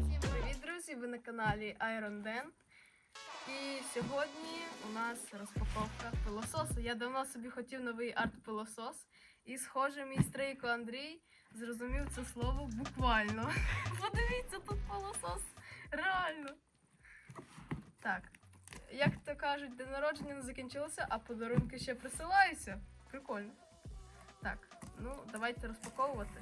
Всім привіт, друзі! Ви на каналі Iron Den. І сьогодні у нас розпаковка пилососу. Я давно собі хотів новий арт-пилосос. І, схоже, мій стрейко Андрій зрозумів це слово буквально. Подивіться, тут пилосос. Реально. Так. Як то кажуть, день народження не закінчилося, а подарунки ще присилаються. Прикольно. Так, ну давайте розпаковувати.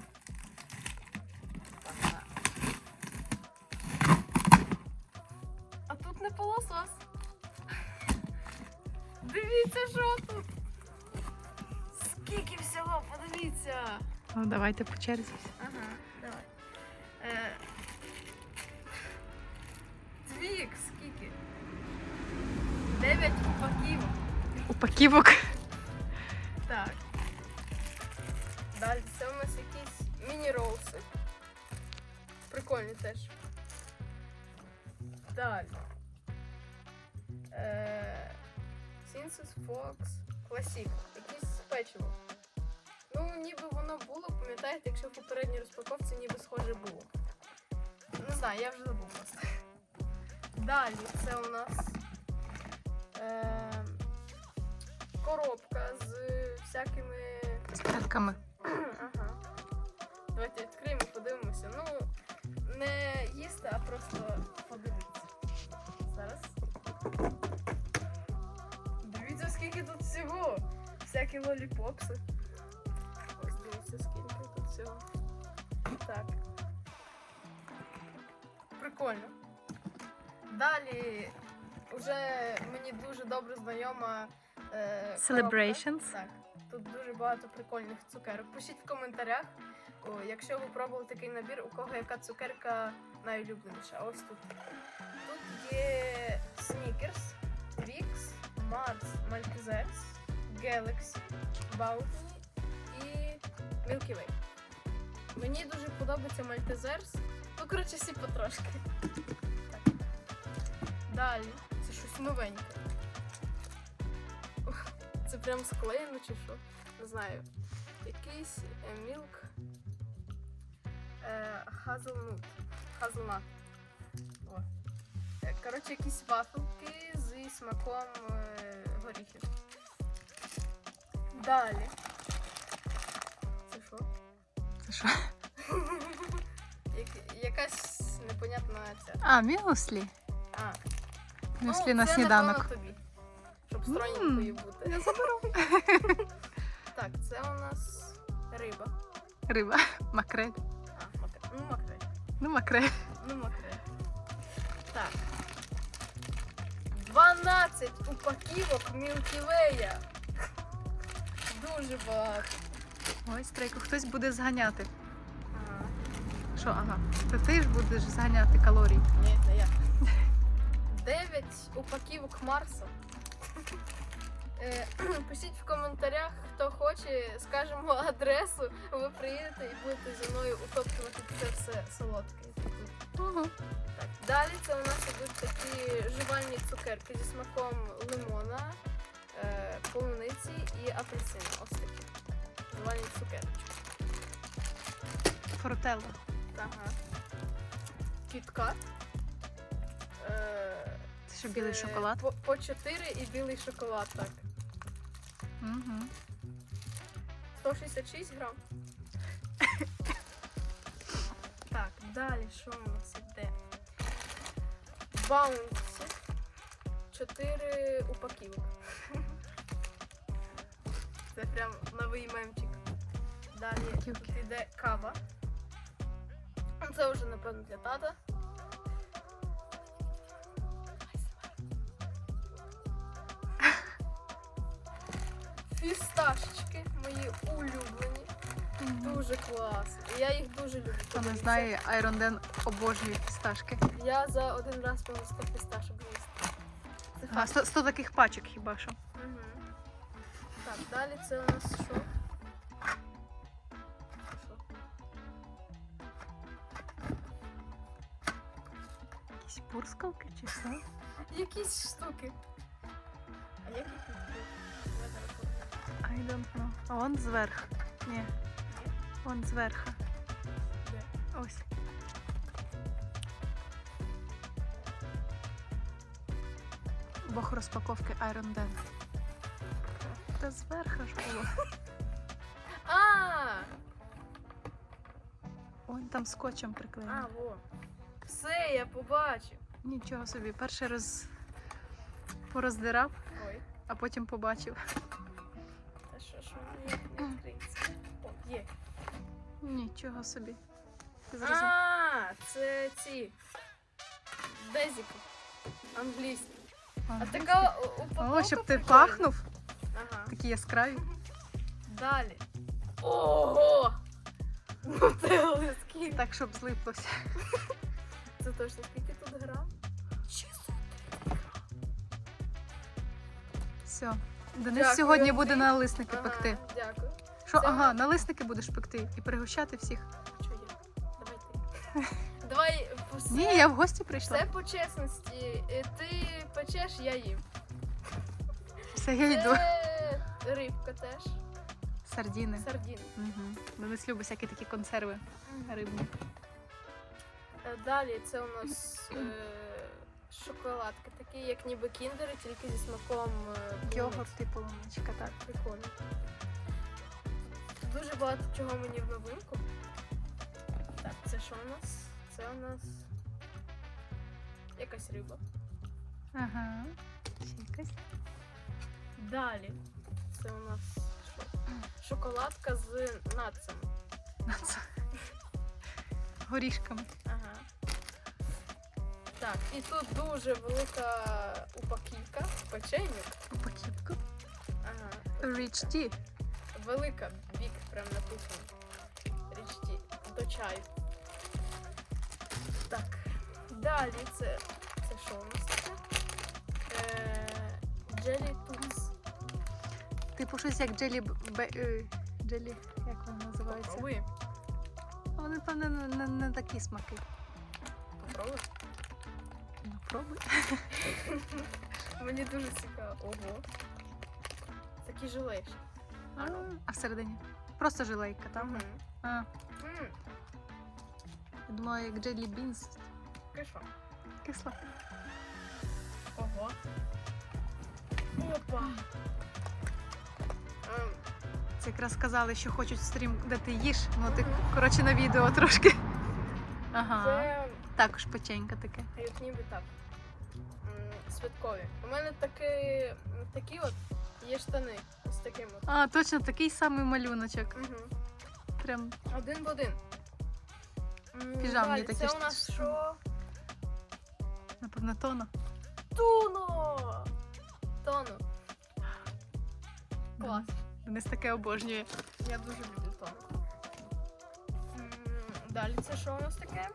А тут не пилосос. Дивіться, що тут. Скільки всього, подивіться. Ну, давайте по черзі. Ага, давай. Е, Твік, скільки? Дев'ять упаків. Упаківок. Так. Далі це у нас якісь міні-роуси. Прикольні теж. Далі. Е, Sinsus Fox Classic. Якісь печиво. Ну, ніби воно було, пам'ятаєте, якщо в попередній розпаковці ніби схоже було. Не знаю, я вже забув просто. Далі це у нас е, коробка з всякими. Цукерками. Давайте відкриємо, подивимося. Ну, не їсти, а просто подивитися. Зараз. Дивіться, скільки тут всього. Всякі лоліпопси. Ось дивіться, скільки тут всього. Так. Прикольно. Далі вже мені дуже добре знайома. Е, коробка. Celebrations. Так, тут дуже багато прикольних цукерок. Пишіть в коментарях, о, якщо ви пробували такий набір, у кого яка цукерка найулюбленіша. Ось тут. Тут є Snickers, Twix, Mars, Maltesers, Galaxy, Bounty і Milky Way. Мені дуже подобається Maltesers. Ну, коротше, всі потрошки. Так. Далі. Це щось новеньке. Це прям склеєно чи що? Не знаю. Якийсь е, мілк. Е, Hazelnut. Hazelnut. О. Е, Коротше, якісь вафелки зі смаком е, горіхів. Далі. Це що? Це що? Як- якась непонятна ця. А, мюслі. А, Мюслі ну, на це, сніданок. напевно, тобі. Щоб стройненькою бути. Я заберу. Так, це у нас риба. Риба. Макрель. Ну, макрель. Ну, макрель. Ну, макрель. Так. 12 упаківок Мілківея. Дуже багато. Ой, стрейку, хтось буде зганяти. Ага. Що, ага. Це ти ж будеш зганяти калорії. Ні, не я. 9 упаківок Марса. Е, Пишіть в коментарях, хто хоче, скажемо адресу, ви приїдете і будете зі мною утоптувати це все солодке. Угу. Так, далі це у нас ідуть такі жувальні цукерки зі смаком лимона, е, полуниці і апельсина. Ось такі. Жувальні цукерочки. Фрутелла. Ага. Кіткат. Е, Це що білий це шоколад. По, по 4 і білий шоколад, так. Угу. 166 грам. так, далі що у нас іде? Баунсі. 4 упаківок. Це прям новий мемчик. Далі тут іде кава. Це вже, напевно, для тата. Фісташечки мої улюблені. Дуже класно. Я їх дуже люблю. Хто не знає, Айронден обожнює фісташки. Я за один раз можу 100 фісташок з'їсти. Це А, факт. 100, 100 таких пачок хіба що. Мгм. Так, далі це у нас що? Що? Якісь пурскалки чи що? Якісь штуки. А як їх відкрити? I don't know. А он зверх. Ні. Вон зверху. Де? Ось. Бог розпаковки Iron Den. Та зверху ж було. А, Вон там скотчем а, приклеєно. во. Все, я побачив. Нічого собі. Перший раз пороздирав, Ой, а потім побачив. Відкриється? О, є. Нічого собі. Ти? А, це ці. Дезіки. Англійські. А Ага. така у- упаковка О, щоб ти прикольна. пахнув. Ага. Такі яскраві. Далі. Ого! Скільки? Так, щоб злиплося. Це точно скільки тут грам? Все. Денис Дякую, сьогодні буде налисники пекти. Ага, дякую. Що, Це- ага, налисники будеш пекти і пригощати всіх. Що я? Давай ти. Давай все, Ні, я в гості прийшла. все по чесності. Ти печеш, я їм. Все, я йду. Це рибка теж. Сардіни. Сардіни. Угу. Денис любить всякі такі консерви рибні. Е, Далі це у нас е, шоколадки, такі як ніби кіндери, тільки зі смаком е, Йогурт полуниці. типу луничка, так. Прикольно. Дуже багато чого мені в новинку. Так, це що у нас? Це у нас якась риба. Ага. Ще якась. Далі. Це у нас що? Шоколадка з нацем. Наца. Горішками. Ага. Так, і тут дуже велика упаківка печеньок. Упаківку. Ага. Rich tea. Велика бік прям написано. Річті до чаю. Так. Далі це. Це що у нас таке? Е, Jelly Toots. Типу щось як джелі бе... е, Джелі, як воно називається? Попробуй. А Вони, певне, не, не, не такі смаки. Попробуй. Ну. Мені дуже цікаво. Ого. Такі жилейші. А, а всередині? Просто жилейка, там? Мгм. А, М, я думала, як джелі бінс. Кишо. Кисла. Ого. Опа. Ем, Це якраз сказали, що хочуть стрім, де ти їш. Ну ти, Мгм. коротше, на відео трошки. Ага. Це Також печенька таке. як ніби так. Святкові. У мене такі, такі от є штани з таким от. А, точно такий самий малюночок. Угу. Прям Один в один. Піжамні далі, такі Це у нас що? напевно тоно. Туно! Тону. Клас. Денис таке обожнює. Я дуже люблю тону. М, Далі це що у нас таке?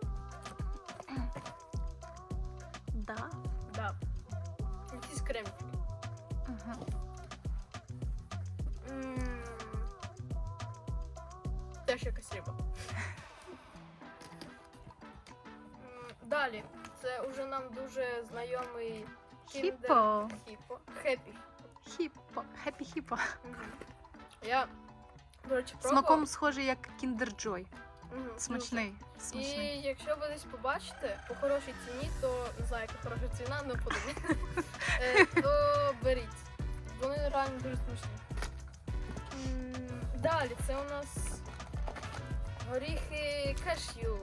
Да. Да. Якісь кремики. Ага. М, Теж якась риба. М, Далі. Це уже нам дуже знайомий Хіпо. Хіпо. Хеппі. Хіпо. Хеппі хіпо. Мгм. Я, до речі, пробував. Смаком схожий як Kinder Joy. Мгм. Смачний. І Смачний. якщо ви десь побачите по хорошій ціні, то не знаю, яка хороша ціна, не подобні, то беріть. Вони реально дуже смачні. М, Далі це у нас горіхи кашю.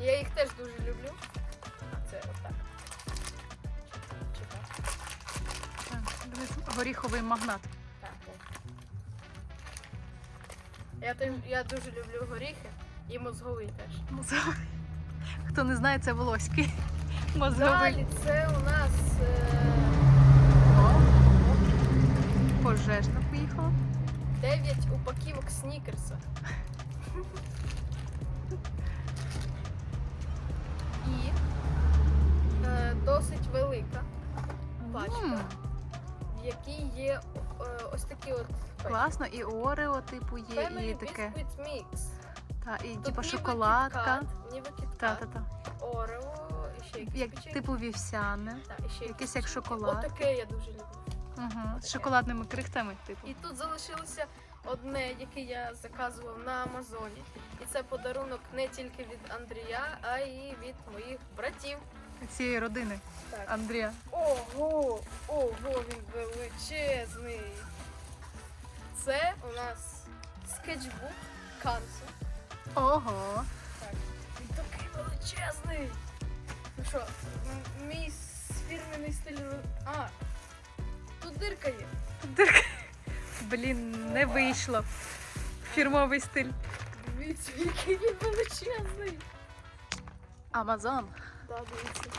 Я їх теж дуже люблю. Це отак. Чи так? Так, горіховий магнат. Так. от. Я, теж, я дуже люблю горіхи і мозговий теж. Мозговий. Хто не знає, це волоський. Мозговий. Далі це у нас. Е... Пожежна поїхала. 9 упаківок снікерса. І е, досить велика пачка, М, в якій є е, ось такі от пачки. Класно, і Орео, типу, є, і таке. Biscuit Mix. Та, і Тут типу ніби шоколадка. кіткат, Ніби Та, кіткат, та, та. Орео, і ще якісь Як печеньки. типу вівсяне. Та, і ще якесь як шоколад. Отаке я дуже люблю. Угу. З шоколадними крихтами, типу. І тут залишилося одне, яке я заказував на Амазоні. І це подарунок не тільки від Андрія, а й від моїх братів. Цієї родини Так. Андрія. Ого! Ого, він величезний. Це у нас скетчбук Кансу. Ого. Так. Він такий величезний. Ну що, м- мій фірменний стиль. ро- А, тут дирка є. Дирка. Блін, не вийшло. Фірмовий стиль. Дивіться, який він величезний. Амазон. Да, дивіться.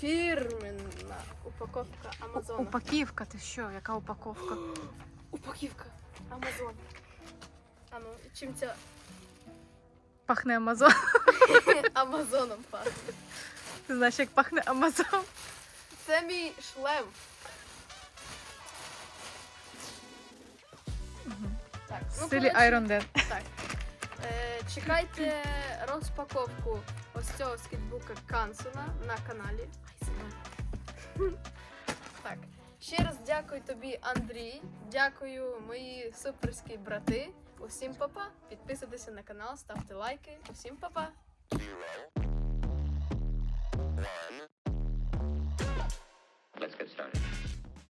Фірменна упаковка Амазона. Упаківка, ти що? Яка упаковка? Упаківка Амазон. А ну, чим ця Пахне Амазон. Амазоном пахне? Ти знаєш, як пахне Амазон? Це мій шлем. Так, В ну, стилі коротше, Iron Man. Так. Е, чекайте розпаковку ось цього скетбука Кансона на каналі. Так. Ще раз дякую тобі, Андрій. Дякую, мої суперські брати. Усім папа. Підписуйтеся на канал, ставте лайки. Усім папа.